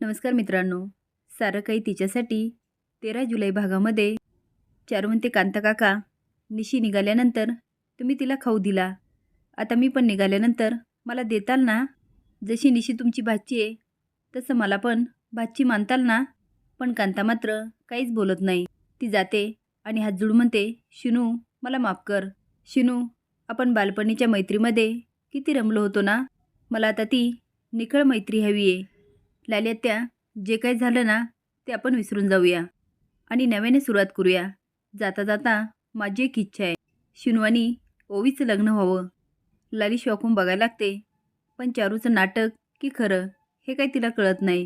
नमस्कार मित्रांनो. सारं काही तिच्यासाठी तेरा जुलै भागामध्ये चारू म्हणते कांता काका निशी निघाल्यानंतर तुम्ही तिला खाऊ दिला. आता मी पण निघाल्यानंतर मला देताल ना? जशी निशी तुमची भाची आहे तसं मला पण भाची मानताल ना? पण कांता मात्र काहीच बोलत नाही. ती जाते आणि हात जोडून म्हणते शिनू मला माफ कर. शिनू आपण बालपणीच्या मैत्रीमध्ये किती रमलो होतो ना? मला आता ती निखळ मैत्री हवी आहे. लाली जे काही झालं ना ते आपण विसरून जाऊया. आणि नव्याने सुरुवात करूया. जाता जाता माझी एक इच्छा आहे. शिनवानी ओवीचं लग्न व्हावं. लाली शॉकून बघायला लागते. पण चारूचं नाटक की खरं हे काही तिला कळत नाही.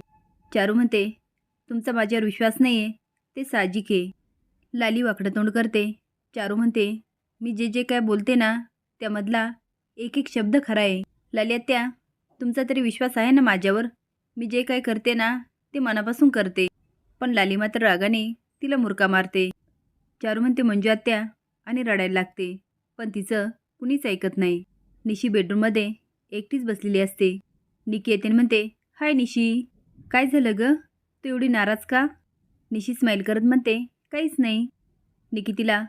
चारू म्हणते तुमचा माझ्यावर विश्वास नाही आहे ते साहजिक आहे. लाली वाकडं तोंड करते. चारू म्हणते मी जे जे काय बोलते ना त्यामधला एक एक शब्द खरा आहे. लाली आत्या तुमचा तरी विश्वास आहे ना माझ्यावर? मी जे काय करते ना ते मनापासून करते. पण लाली मात्र रागाने तिला मुरका मारते. चारू म्हणते मंजू आत्या आणि रडायला लागते. पण तिचं कुणीच ऐकत नाही. निशी बेडरूममध्ये एकटीच बसलेली असते. निकी येते म्हणते हाय निशी काय झालं ग? तू एवढी नाराज का? निशी स्माईल करत म्हणते काहीच नाही. निकी तिला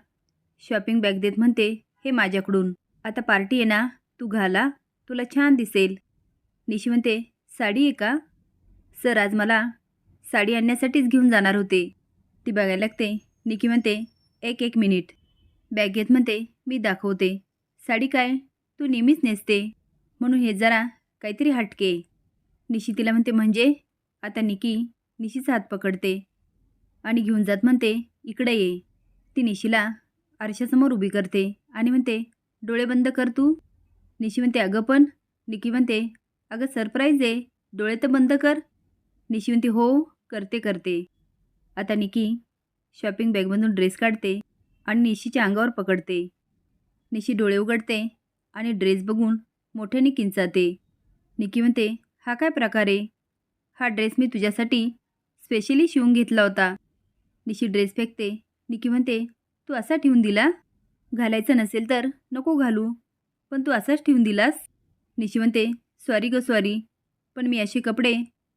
शॉपिंग बॅग देत म्हणते हे माझ्याकडून. आता पार्टी आहे ना तू घाला तुला छान दिसेल. निशी म्हणते साडी आहे का? सर आज मला साडी आणण्यासाठीच घेऊन जाणार होते. ती बघायला लागते. निकी म्हणते एक एक मिनिट. बॅग घेत म्हणते मी दाखवते. साडी काय? तू नेहमीच नेसते. म्हणून हे जरा काहीतरी हटके. निशी तिला म्हणते म्हणजे? आता निकी निशीचा हात पकडते आणि घेऊन जात म्हणते इकडे ये. ती निशीला आरशासमोर उभी करते आणि म्हणते डोळे बंद कर तू. निशी म्हणते अगं पण. निकी म्हणते अगं सरप्राईज आहे. डोळे तर बंद कर. निशी म्हणते हो करते करते. आता निकी शॉपिंग बॅगमधून ड्रेस काढते आणि निशीच्या अंगावर पकडते. निशी डोळे उघडते आणि ड्रेस बघून मोठ्याने किंचाते निकी म्हणते हा काय प्रकार आहे? हा ड्रेस मी तुझ्यासाठी स्पेशली शिवून घेतला होता. निशी ड्रेस फेकते. निकी म्हणते तू असा ठेवून दिला? घालायचं नसेल तर नको घालू. पण तू असाच ठेवून दिलास? निशी म्हणते सॉरी ग सॉरी पण मी असे कपडे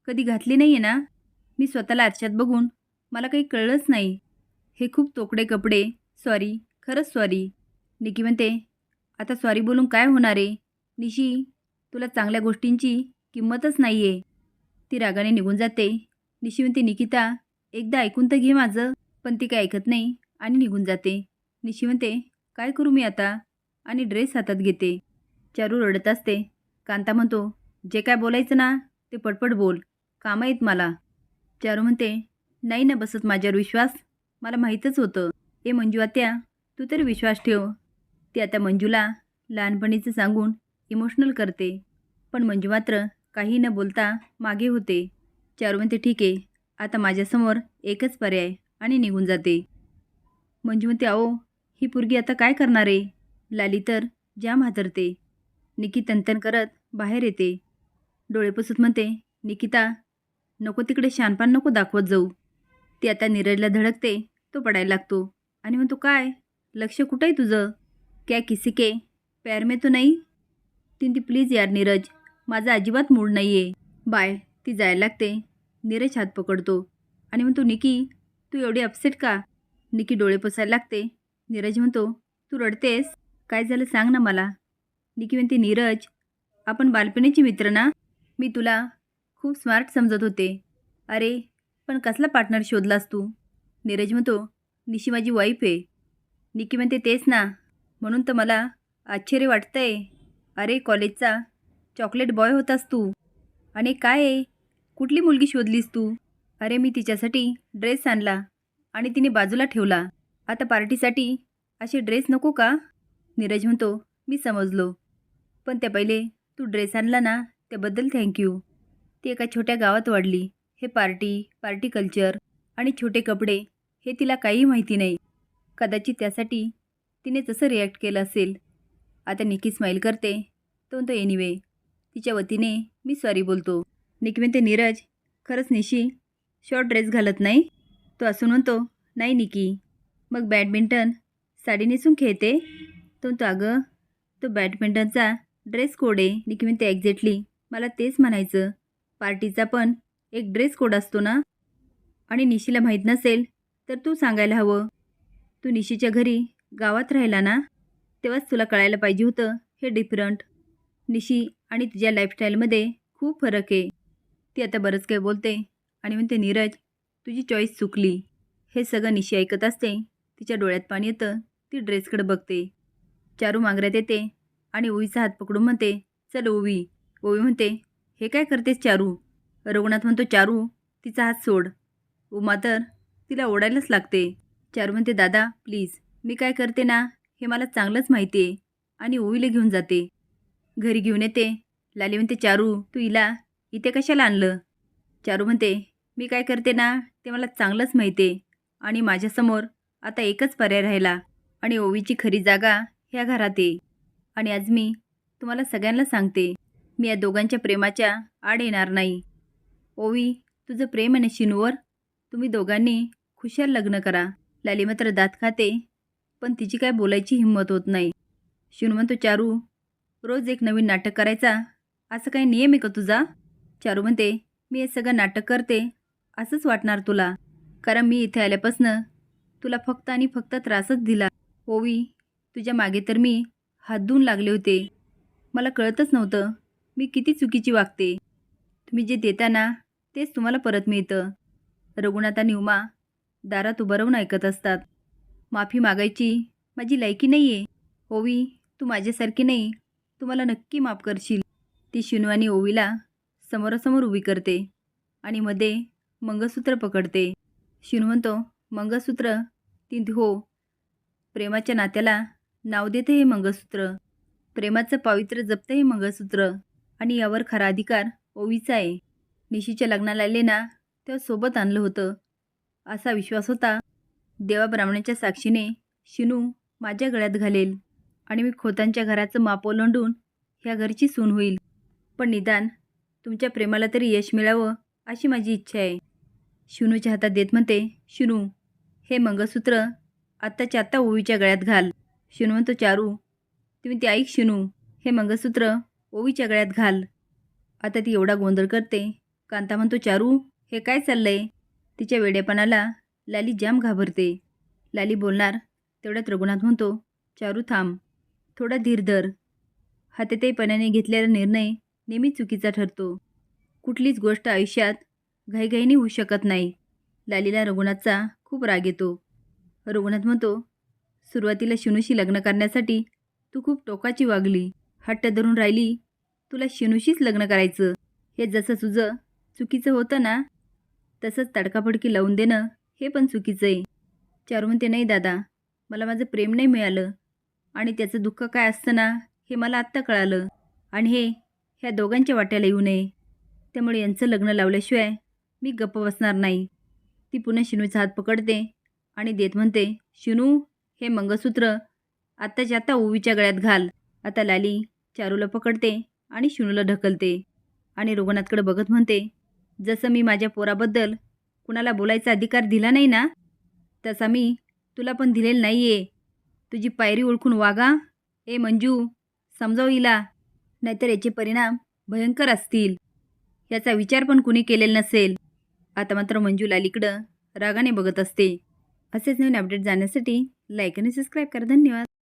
कधी घातली नाही आहे ना? मी स्वतःला आरशात बघून मला काही कळलंच नाही. हे खूप तोकडे कपडे. सॉरी खरंच सॉरी निकी म्हणते आता सॉरी बोलून काय होणार आहे? निशी तुला चांगल्या गोष्टींची किंमतच नाही आहे ती रागाने निघून जाते. निशी म्हणते निकिता एकदा ऐकून तर घे माझं. पण ती काय ऐकत नाही आणि निघून जाते. निशी म्हणते काय करू मी आता? आणि ड्रेस हातात घेते. चारू रडत असते. कांता म्हणतो जे काय बोलायचं ना ते पटपट बोल. कामं आहेत मला. चारू म्हणते नाही ना बसत माझ्यावर विश्वास? मला माहीतच होतं. ए मंजू आत्या तू तर विश्वास ठेव. ती आता मंजूला लहानपणीचं सांगून इमोशनल करते. पण मंजू मात्र काही न बोलता मागे होते. चारू म्हणते ठीक आहे. आता माझ्यासमोर एकच पर्याय आणि निघून जाते. मंजू म्हणते अहो ही पोरगी आता काय करणार आहे? लाली तर जाम हातरते निकी तनतन करत बाहेर येते. डोळे पुसत म्हणते निकिता नको तिकडे शानपान नको दाखवत जाऊ. ती आता नीरजला धडकते तो पडायला लागतो. आणि म्हणतो काय? लक्ष कुठं आहे तुझं? क्या किसी के? प्यार में तो नाही? ती ती प्लीज यार नीरज. माझा अजिबात मूड नाही आहे बाय. ती जायला लागते. नीरज हात पकडतो. आणि म्हणतो निकी तू एवढी अपसेट का? निकी डोळे पुसायला लागते. नीरज म्हणतो तू रडतेस? काय झालं सांग ना मला. निकी म्हणते नीरज आपण बालपणीचे मित्र ना? मी तुला खूप स्मार्ट समजत होते. अरे पण कसला पार्टनर शोधलास तू? नीरज म्हणतो निशी माझी वाईफ आहे. निकी म्हणते तेच ना. म्हणून तर मला आश्चर्य वाटतंय. अरे कॉलेजचा चॉकलेट बॉय होतास तू. आणि काय आहे? कुठली मुलगी शोधलीस तू? अरे मी तिच्यासाठी ड्रेस आणला आणि तिने बाजूला ठेवला. आता पार्टीसाठी असे ड्रेस नको का? नीरज म्हणतो मी समजलो. पण त्या पहिले तू ड्रेस आणला ना त्याबद्दल थँक्यू ती एका छोट्या गावात वाढली. हे पार्टी पार्टी कल्चर आणि छोटे कपडे हे तिला काही माहिती नाही. कदाचित त्यासाठी तिने तसं रिॲक्ट केलं असेल. आता निकी स्माईल करते. तो म्हणतो एनिवे तिच्या वतीने मी सॉरी बोलतो. निकी म्हणते नीरज खरंच निशी शॉर्ट ड्रेस घालत नाही? तो असून म्हणतो नाही निकी. मग बॅडमिंटन साडी नेसून खेळते. तो म्हणतो अगं तो बॅडमिंटनचा ड्रेस कोड आहे. निकी म्हणते एक्झॅक्टली मला तेच म्हणायचं. पार्टीचा पण एक ड्रेस कोड असतो ना? आणि निशीला माहीत नसेल तर तू सांगायला हवं. तू निशीच्या घरी गावात राहिला ना तेव्हाच तुला कळायला पाहिजे होतं हे डिफरंट निशी आणि तिच्या लाईफस्टाईलमध्ये खूप फरक आहे. ती आता बरंच काही बोलते आणि म्हणते नीरज तुझी चॉईस चुकली. हे सगळं निशी ऐकत असते. तिच्या डोळ्यात पाणी येतं. ती ड्रेसकडे बघते. चारू मागऱ्यात येते आणि ओवीचा हात पकडून म्हणते चल ओवी. ओवी म्हणते हे काय करतेस चारू? रघुनाथ म्हणतो चारू तिचा हात सोड. उमा तर तिला ओढायलाच लागते. चारू म्हणते दादा प्लीज मी काय करते ना हे मला चांगलंच माहिती आहे आणि ओवीला घेऊन जाते. घरी घेऊन येते. लाली म्हणते चारू तू हिला इथे कशाला आणलं? चारू म्हणते मी काय करते ना ते मला चांगलंच माहिती आहे आणि माझ्यासमोर आता एकच पर्याय राहिला आणि ओवीची खरी जागा ह्या घरात आहे. आणि आज मी तुम्हाला सगळ्यांना सांगते. मी या दोघांच्या प्रेमाच्या आड येणार नाही. ओवी तुझं प्रेम आहे शिनूवर? तुम्ही दोघांनी खुशाल लग्न करा. लाली मात्र दात खाते पण तिची काय बोलायची हिंमत होत नाही. शिनू म्हणतो चारू रोज एक नवीन नाटक करायचा? असं काही नियम आहे का तुझा? चारू म्हणते मी हे सगळं नाटक करते असंच वाटणार तुला. कारण मी इथे आल्यापासनं तुला फक्त आणि फक्त त्रासच दिला. ओवी तुझ्या मागे तर मी हात धुवून लागले होते. मला कळतच नव्हतं मी किती चुकीची वागते? तुम्ही जे देता ना तेच तुम्हाला परत मिळतं. रघुनाथ आणि उमा दारात उभं राहून ऐकत असतात. माफी मागायची माझी लायकी नाही आहे ओवी तू माझ्यासारखी नाही. तू मला नक्की माफ करशील. ती शिनू आणि ओवीला समोरासमोर उभी करते आणि मध्ये मंगळसूत्र पकडते. शिनवंतो मंगळसूत्र ती हो. प्रेमाच्या नात्याला नाव देते हे मंगळसूत्र प्रेमाचं पावित्र्य जपतं हे मंगळसूत्र आणि यावर खरा अधिकार ओवीचा आहे. निशीच्या लग्नाला आले ना तेव्हा सोबत आणलं होतं. असा विश्वास होता. देवा ब्राह्मणाच्या साक्षीने शिनू माझ्या गळ्यात घालेल आणि मी खोतांच्या घराचं माप ओलांडून ह्या घरची सून होईल. पण निदान तुमच्या प्रेमाला तरी यश मिळावं अशी माझी इच्छा आहे. शिनूच्या हातात देत म्हणते शिनू हे मंगळसूत्र आत्ताच्या आत्ता ओवीच्या गळ्यात घाल. शिनू म्हणतो चारू तुम्ही ते ऐक शिनू हे मंगळसूत्र ओवीच्या गळ्यात घाल. आता ती एवढा गोंधळ करते. कांता म्हणतो चारू हे काय चाललंय? तिच्या वेडेपणाला लाली जाम घाबरते. लाली बोलणार तेवढ्यात रघुनाथ म्हणतो चारू थांब. थोडा धीर धर. हातेतेपणाने घेतलेला निर्णय नेहमी चुकीचा ठरतो. कुठलीच गोष्ट आयुष्यात घाईघाईने होऊ शकत नाही. लालीला रघुनाथचा खूप राग येतो. रघुनाथ म्हणतो सुरुवातीला शिनूशी लग्न करण्यासाठी तू खूप टोकाची वागली. हट्ट धरून राहिली. तुला शिनूशीच लग्न करायचं. हे जसं तुझं चुकीचं होतं ना तसंच तडकाफडकी लावून देणं हे पण चुकीचं आहे चारू म्हणते नाही दादा मला माझं प्रेम नाही मिळालं. आणि त्याचं दुःख काय असतं ना हे मला आत्ता कळालं. आणि हे ह्या दोघांच्या वाट्याला येऊ नये. त्यामुळे यांचं लग्न लावल्याशिवाय मी गप्प बसणार नाही. ती पुन्हा शिनूचा हात पकडते आणि देत म्हणते शिनू हे मंगळसूत्र आत्ताच्या आत्ता ओवीच्या गळ्यात घाल. आता लाली चारूला पकडते आणि शिनूला ढकलते आणि रघुनाथकडे बघत म्हणते जसं मी माझ्या पोराबद्दल कुणाला बोलायचा अधिकार दिला नाही ना तसा मी तुला पण दिलेला नाही आहे तुझी पायरी ओळखून वागा. ए मंजू समजाव हिला. नाहीतर याचे परिणाम भयंकर असतील. याचा विचार पण कुणी केलेला नसेल. आता मात्र मंजू लालीकडं रागाने बघत असते. असेच नवीन अपडेट जाण्यासाठी लाईक आणि सबस्क्राईब करा. धन्यवाद.